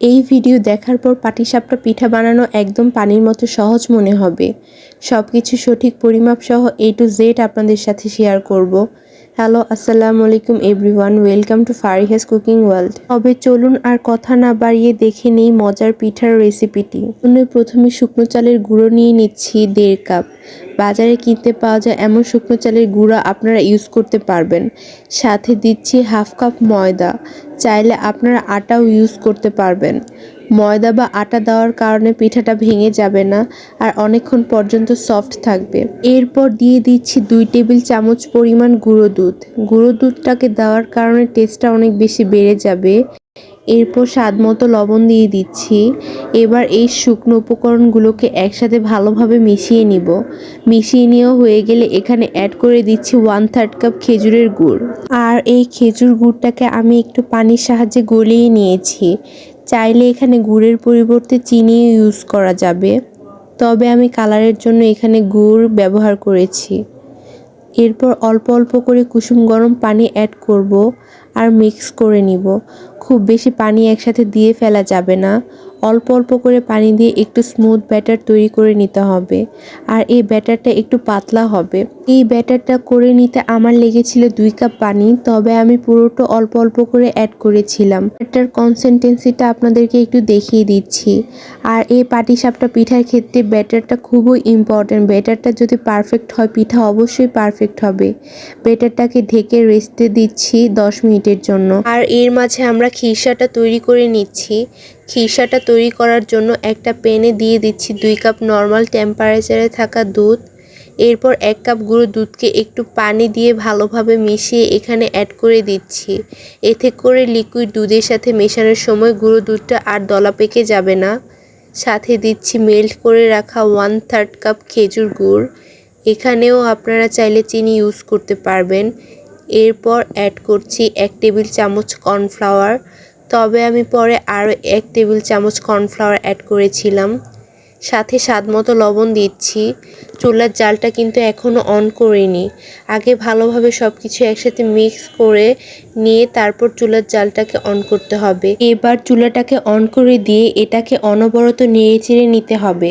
এই ভিডিও দেখার পর পাটিসাপটা পিঠা বানানো একদম পানির মতো সহজ মনে হবে। সব কিছু সঠিক পরিমাপ সহ এ টু জেড আপনাদের সাথে শেয়ার করব। হ্যালো আসসালামু আলাইকুম everyone welcome to Fariha's cooking world তবে চলুন আর কথা না বাড়িয়ে দেখে নেই মজার পিঠার রেসিপিটি প্রথমে শুকনো চালের গুঁড়ো নিয়ে নিচ্ছি দেড় কাপ। বাজারে কিনতে পাওয়া যায় এমন শুকনো চালের গুঁড়া আপনারা ইউজ করতে পারবেন। সাথে দিচ্ছি হাফ কাপ ময়দা, চাইলে আপনারা আটাও ইউজ করতে পারবেন। ময়দা বা আটা দেওয়ার কারণে পিঠাটা ভেঙে যাবে না আর অনেকক্ষণ পর্যন্ত সফট থাকবে। এরপর দিয়ে দিচ্ছি দুই টেবিল চামচ পরিমাণ গুঁড়ো দুধ। গুঁড়ো দুধটাকে দেওয়ার কারণে টেস্টটা অনেক বেশি বেড়ে যাবে। এরপর স্বাদ মতো লবণ দিয়ে দিচ্ছি। এবার এই শুকনো উপকরণগুলোকে একসাথে ভালোভাবে মিশিয়ে নিব। মিশিয়ে নেওয়া হয়ে গেলে এখানে অ্যাড করে দিচ্ছি ওয়ান থার্ড কাপ খেজুরের গুড়। আর এই খেজুর গুড়টাকে আমি একটু পানির সাহায্যে গলিয়ে নিয়েছি। চাইলে এখানে গুড়ের পরিবর্তে চিনি ইউজ করা যাবে। তবে আমি কালারের জন্য এখানে গুড় ব্যবহার করেছি। এরপর অল্প অল্প করে কুসুম গরম পানি অ্যাড করব। আর মিক্স করে নিব। খুব বেশি পানি একসাথে দিয়ে ফেলা যাবে না। অল্প অল্প করে পানি দিয়ে একটু স্মুথ ব্যাটার তৈরি করে নিতে হবে। আর এই ব্যাটারটা একটু পাতলা হবে। এই ব্যাটারটা করে নিতে আমার লেগেছিল দুই কাপ পানি, তবে আমি পুরোটা অল্প অল্প করে অ্যাড করেছিলাম। ব্যাটার কনসিস্টেন্সিটা আপনাদেরকে একটু দেখিয়ে দিচ্ছি। আর এই পাটিসাপটা পিঠার ক্ষেত্রে ব্যাটারটা খুবই ইম্পর্ট্যান্ট ব্যাটারটা যদি পারফেক্ট হয়, পিঠা অবশ্যই পারফেক্ট হবে। ব্যাটারটাকে ঢেকে রেস্টে দিচ্ছি দশ মিনিটের জন্য। আর এর মাঝে আমরা খিরসাটা তৈরি করে নিচ্ছি। খিরসাটা তৈরি করার জন্য একটা প্যানে দিয়ে দিচ্ছি দুই কাপ নর্মাল টেম্পারেচারে থাকা দুধ। এরপর এক কাপ গুঁড়ো দুধকে একটু পানি দিয়ে ভালোভাবে মিশিয়ে এখানে অ্যাড করে দিচ্ছি। এতে করে লিকুইড দুধের সাথে মেশানোর সময় গুঁড়ো দুধটা আর দলা পেকে যাবে না। সাথে দিচ্ছি মেল্ট করে রাখা ওয়ান থার্ড কাপ খেজুর গুড়। এখানেও আপনারা চাইলে চিনি ইউজ করতে পারবেন। এরপর অ্যাড করছি এক টেবিল চামচ কর্নফ্লাওয়ার তবে আমি পরে আরও এক টেবিল চামচ কর্নফ্লাওয়ার অ্যাড করেছিলাম। সাথে স্বাদ মতো লবণ দিচ্ছি। চুলার জালটা কিন্তু এখনও অন করিনি। আগে ভালোভাবে সব কিছু একসাথে মিক্স করে নিয়ে তারপর চুলার জালটাকে অন করতে হবে। এবার চুলাটাকে অন করে দিয়ে এটাকে অনবরত নেড়ে চেড়ে নিতে হবে।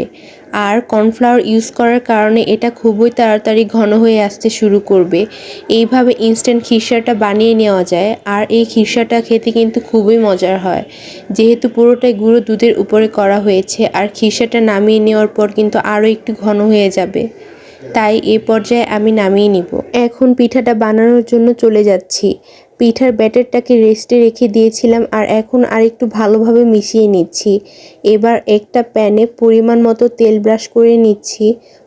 আর কর্নফ্লাওয়ার ইউজ করার কারণে এটা খুবই তাড়াতাড়ি ঘন হয়ে আসতে শুরু করবে। এইভাবে ইনস্ট্যান্ট খিরসাটা বানিয়ে নেওয়া যায় আর এই খিরসাটা খেতে কিন্তু খুবই মজার হয়। যেহেতু পুরোটাই গুঁড়ো দুধের উপরে করা হয়েছে আর খিরসাটা নামিয়ে নেওয়ার পর কিন্তু আরও একটু ঘন হয়ে যাবে। তাই এ পর্যায়ে আমি নামিয়ে নিব। এখন পিঠাটা বানানোর জন্য চলে যাচ্ছি। পিঠার ব্যাটারটাকে রেস্টে রেখে দিয়েছিলাম আর এখন আর একটু ভালোভাবে মিশিয়ে নিচ্ছি। এবার একটা প্যানে পরিমাণ মতো তেল ব্রাশ করে নিচ্ছি।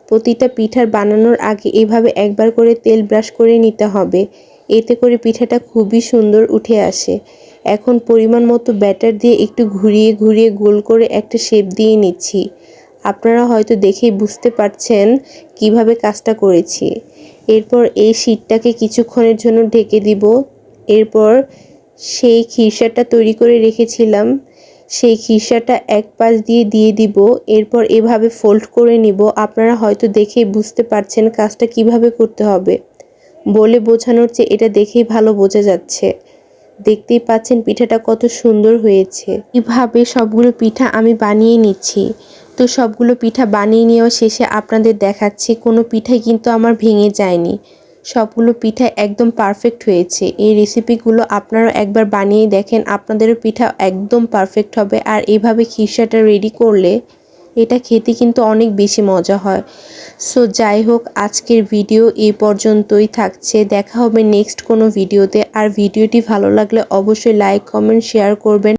প্রতিটা পিঠার বানানোর আগে এভাবে একবার করে তেল ব্রাশ করে নিতে হবে। এতে করে পিঠাটা খুবই সুন্দর উঠে আসে। এখন পরিমাণ মতো ব্যাটার দিয়ে একটু ঘুরিয়ে ঘুরিয়ে গোল করে একটা শেপ দিয়ে নিচ্ছি। আপনারা হয়তো দেখেই বুঝতে পারছেন কীভাবে কাজটা করেছি। এরপর এই শীটটাকে কিছুক্ষণের জন্য ঢেকে দিব। এরপর সেই খিরসাটা তৈরি করে রেখেছিলাম। সেই খিরসাটা এক পাশ দিয়ে দিয়ে দিব, এরপর এভাবে ফোল্ড করে নিব। আপনারা হয়তো দেখেই বুঝতে পারছেন কাজটা কীভাবে করতে হবে। বলে বোঝানোর চেয়ে এটা দেখেই ভালো বোঝা যাচ্ছে। দেখতেই পাচ্ছেন পিঠাটা কত সুন্দর হয়েছে। এভাবে সবগুলো পিঠা আমি বানিয়ে নিচ্ছি। তো সবগুলো পিঠা বানিয়ে নেওয়া শেষে আপনাদের দেখাচ্ছি, কোনো পিঠাই কিন্তু আমার ভেঙে যায়নি। সবগুলো পিঠা একদম পারফেক্ট হয়েছে। এই রেসিপিগুলো আপনারাও একবার বানিয়ে দেখেন, আপনাদেরও পিঠা একদম পারফেক্ট হবে। আর এভাবে খিরসাটা রেডি করলে এটা খেতে কিন্তু অনেক বেশি মজা হয়। সো যাই হোক, আজকের ভিডিও এই পর্যন্তই থাকছে। দেখা হবে নেক্সট কোনো ভিডিওতে আর ভিডিওটি ভালো লাগলে অবশ্যই লাইক কমেন্ট শেয়ার করবেন।